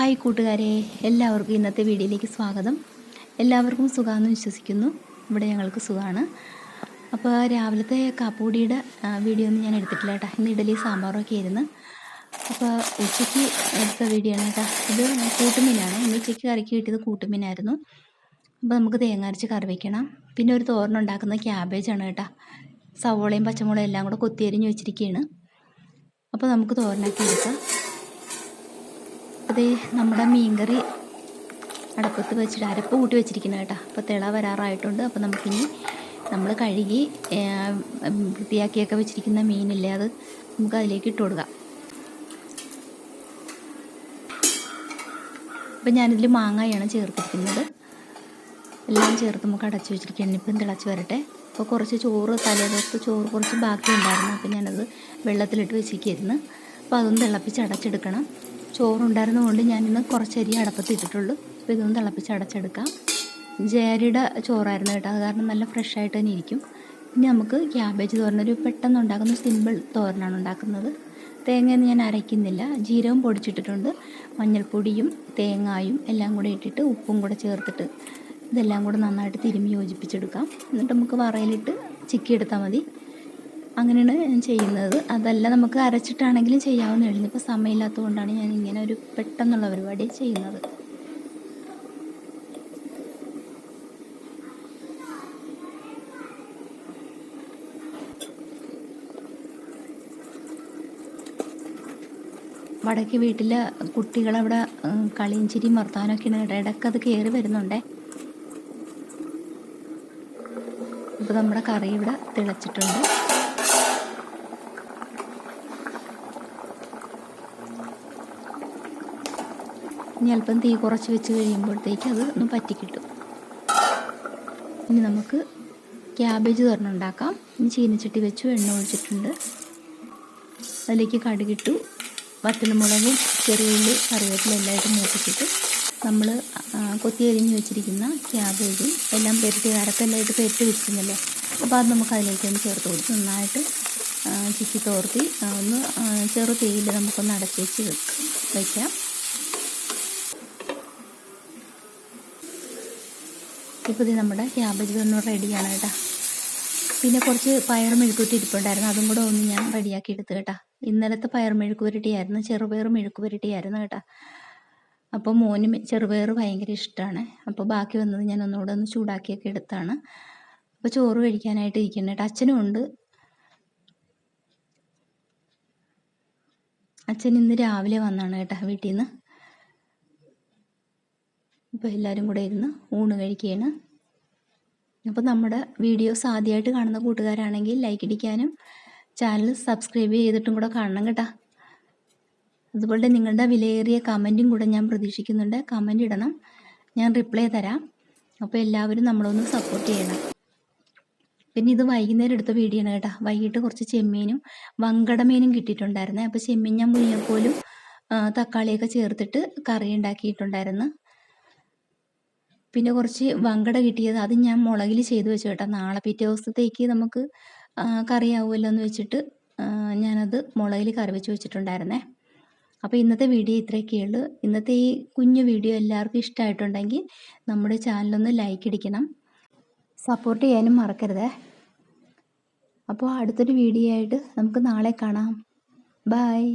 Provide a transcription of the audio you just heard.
Hi കൂട്ടുകാരെ എല്ലാവർക്കും ഇന്നത്തെ വീഡിയോയിലേക്ക് സ്വാഗതം. എല്ലാവർക്കും സുഖമാണെന്ന് വിശ്വസിക്കുന്നു. ഇവിടെ ഞങ്ങൾക്ക് സുഖമാണ് അപ്പോൾ രാവിലത്തെ കാപ്പുപൊടിയുടെ വീഡിയോ ഒന്നും ഞാൻ എടുത്തിട്ടില്ല കേട്ടോ. ഇന്ന് ഇഡലി സാമ്പാറൊക്കെ ആയിരുന്നു. അപ്പോൾ ഉച്ചയ്ക്ക് എടുത്ത വീഡിയോ ആണ് കേട്ടോ. ഇത് കൂട്ടുമീനാണ്. ഇന്ന് ഉച്ചയ്ക്ക് കറിക്ക് കിട്ടിയത് കൂട്ടുമീനായിരുന്നു. അപ്പോൾ നമുക്ക് തേങ്ങ അരച്ച് കറി വയ്ക്കണം പിന്നെ ഒരു തോരൻ ഉണ്ടാക്കുന്ന ക്യാബേജാണ് കേട്ടോ. സവോളയും പച്ചമുളകും എല്ലാം കൂടെ കൊത്തിയരിഞ്ഞ് വെച്ചിരിക്കുകയാണ് അപ്പോൾ നമുക്ക് തോരനാക്കി എടുക്കാം. അതേ നമ്മുടെ മീൻകറി അടപ്പത്ത് വെച്ചിട്ട് അരപ്പ് കൂട്ടി വെച്ചിരിക്കുന്നത് കേട്ടോ. അപ്പോൾ തിള വരാറായിട്ടുണ്ട്. അപ്പോൾ നമുക്കിനി നമ്മൾ കഴുകി വൃത്തിയാക്കിയൊക്കെ വെച്ചിരിക്കുന്ന മീനില്ലേ അത് നമുക്ക് അതിലേക്ക് ഇട്ട് കൊടുക്കാം. അപ്പം ഞാനിതിൽ മാങ്ങയാണ് ചേർത്തിരിക്കുന്നത്. എല്ലാം ചേർത്ത് നമുക്ക് അടച്ചു വെച്ചിരിക്കുകയാണ്. ഇപ്പം തിളച്ച് വരട്ടെ. അപ്പോൾ കുറച്ച് ചോറ് തലേദിവസത്തെ ചോറ് കുറച്ച് ബാക്കി ഉണ്ടായിരുന്നു അപ്പോൾ ഞാനത് വെള്ളത്തിലിട്ട് വെച്ചിരിക്കുന്നു അപ്പോൾ അതൊന്ന് തിളപ്പിച്ച് അടച്ചെടുക്കണം. ചോറുണ്ടായിരുന്നതുകൊണ്ട് ഞാനിന്ന് കുറച്ച് അരി അടപ്പത്ത് ഇട്ടിട്ടുള്ളൂ. അപ്പോൾ ഇതൊന്ന് തിളപ്പിച്ച് അടച്ചെടുക്കാം. ജേരിയുടെ ചോറായിരുന്നു കേട്ടോ. അത് കാരണം നല്ല ഫ്രഷ് ആയിട്ട് തന്നെ ഇരിക്കും. ഇനി നമുക്ക് ക്യാബേജ് തോരനൊരു പെട്ടെന്ന് ഉണ്ടാക്കുന്ന സിമ്പിൾ തോരനാണ് ഉണ്ടാക്കുന്നത്. തേങ്ങയൊന്നും ഞാൻ അരയ്ക്കുന്നില്ല. ജീരകം പൊടിച്ചിട്ടിട്ടുണ്ട്. മഞ്ഞൾപ്പൊടിയും തേങ്ങായും എല്ലാം കൂടെ ഇട്ടിട്ട് ഉപ്പും കൂടെ ചേർത്തിട്ട് ഇതെല്ലാം കൂടെ നന്നായിട്ട് തിരുമ്മി യോജിപ്പിച്ചെടുക്കാം. എന്നിട്ട് നമുക്ക് വറയിലിട്ട് ചിക്കി എടുത്താൽ മതി. അങ്ങനെയാണ് ഞാൻ ചെയ്യുന്നത്. അതല്ല നമുക്ക് അരച്ചിട്ടാണെങ്കിലും ചെയ്യാവുന്നേ ഉള്ളൂ ഇപ്പോൾ സമയമില്ലാത്തത് കൊണ്ടാണ് ഞാൻ ഇങ്ങനെ ഒരു പെട്ടെന്നുള്ള പരിപാടി ചെയ്യുന്നത്. വടക്ക് വീട്ടിൽ കുട്ടികളവിടെ കളിയും ചിരിയും വർത്താനൊക്കെയാണ് ഇടയ്ക്ക് അത് കയറി വരുന്നുണ്ടേ. ഇപ്പോൾ നമ്മുടെ കറി ഇവിടെ തിളച്ചിട്ടുണ്ട്. ഇനി അല്പം തീ കുറച്ച് വെച്ച് കഴിയുമ്പോഴത്തേക്ക് അത് ഒന്ന് പറ്റിക്കിട്ടും. ഇനി നമുക്ക് ക്യാബേജ് തുറന്നുണ്ടാക്കാം ഇനി ചീനച്ചട്ടി വെച്ചു എണ്ണ ഒഴിച്ചിട്ടുണ്ട്. അതിലേക്ക് കടുകിട്ടു. ചെറിയ ഉള്ളി കറിവേപ്പില എല്ലായിട്ട് മൂപ്പിച്ചിട്ട് നമ്മൾ കൊത്തി അരിഞ്ഞ് വെച്ചിരിക്കുന്ന ക്യാബേജും എല്ലാം പെരട്ടി അരക്കെല്ലായിട്ട് പെരട്ടി വെച്ചിരുന്നല്ലോ? അപ്പോൾ അത് നമുക്ക് അതിലേക്ക് ഒന്ന് ചേർത്ത് കൊടുത്ത് നന്നായിട്ട് ചിക്കി തോർത്തി ഒന്ന് ചെറു തീയിൽ നമുക്കൊന്ന് അടച്ചു വെച്ച് വയ്ക്കാം ഇപ്പോൾ ഇത് നമ്മുടെ ക്യാബേജ് ഒന്ന് റെഡിയാണ് കേട്ടോ. പിന്നെ കുറച്ച് പയർ മെഴുക്കൂറ്റി ഇരിപ്പുണ്ടായിരുന്നു. അതും കൂടെ ഒന്ന് ഞാൻ റെഡിയാക്കി എടുത്ത് കേട്ടോ. ഇന്നലത്തെ പയർ മെഴുക്ക് പുരട്ടിയായിരുന്നു ചെറുപയർ മെഴുക്ക് പുരട്ടിയായിരുന്നു കേട്ടോ. അപ്പോൾ മോന് ചെറുപയർ ഭയങ്കര ഇഷ്ടമാണ്. അപ്പോൾ ബാക്കി വന്നത് ഞാൻ ഒന്നുകൂടെ ഒന്ന് ചൂടാക്കിയൊക്കെ എടുത്താണ്. അപ്പോൾ ചോറ് കഴിക്കാനായിട്ട് ഇരിക്കുന്നത് കേട്ടോ അച്ഛനും ഉണ്ട്. അച്ഛൻ ഇന്ന് രാവിലെ വന്നാണ് കേട്ടോ വീട്ടിൽ നിന്ന് ഇപ്പൊ എല്ലാവരും കൂടെ ഇരുന്ന് ഊണ് കഴിക്കുകയാണ് അപ്പോൾ നമ്മുടെ വീഡിയോസ് ആദ്യമായിട്ട് കാണുന്ന കൂട്ടുകാരാണെങ്കിൽ ലൈക്ക് ഇടിക്കാനും ചാനൽ സബ്സ്ക്രൈബ് ചെയ്തിട്ടും കൂടെ കാണണം കേട്ടോ. അതുപോലെ നിങ്ങളുടെ വിലയേറിയ കമന്റും കൂടെ ഞാൻ പ്രതീക്ഷിക്കുന്നുണ്ട്. കമന്റ് ഇടണം. ഞാൻ റിപ്ലൈ തരാം. അപ്പോൾ എല്ലാവരും നമ്മളൊന്ന് സപ്പോർട്ട് ചെയ്യണം. പിന്നെ ഇത് വൈകുന്നേരം എടുത്ത വീഡിയോ ആണ് കേട്ടോ. വൈകിട്ട് കുറച്ച് ചെമ്മീനും വങ്കടമീനും കിട്ടിയിട്ടുണ്ടായിരുന്നേ. അപ്പോൾ ചെമ്മീൻ ഞാൻ മുരിങ്ങക്കോലും തക്കാളിയൊക്കെ ചേർത്തിട്ട് കറി ഉണ്ടാക്കിയിട്ടുണ്ടായിരുന്നു. പിന്നെ കുറച്ച് വങ്കട കിട്ടിയത് അത് ഞാൻ മുളകിൽ ചെയ്ത് വെച്ചു കേട്ടോ. നാളെ പിറ്റേ ദിവസത്തേക്ക് നമുക്ക് കറിയാവുമല്ലോ എന്ന് വെച്ചിട്ട് ഞാനത് മുളകിൽ കറി വെച്ച് വെച്ചിട്ടുണ്ടായിരുന്നേ. അപ്പോൾ ഇന്നത്തെ വീഡിയോ ഇത്രയൊക്കെയുള്ളൂ ഇന്നത്തെ ഈ കുഞ്ഞു വീഡിയോ എല്ലാവർക്കും ഇഷ്ടമായിട്ടുണ്ടെങ്കിൽ നമ്മുടെ ചാനലൊന്ന് ലൈക്ക് ഇടിക്കണം സപ്പോർട്ട് ചെയ്യാനും മറക്കരുതേ. അപ്പോൾ അടുത്തൊരു വീഡിയോ ആയിട്ട് നമുക്ക് നാളെ കാണാം. ബായ്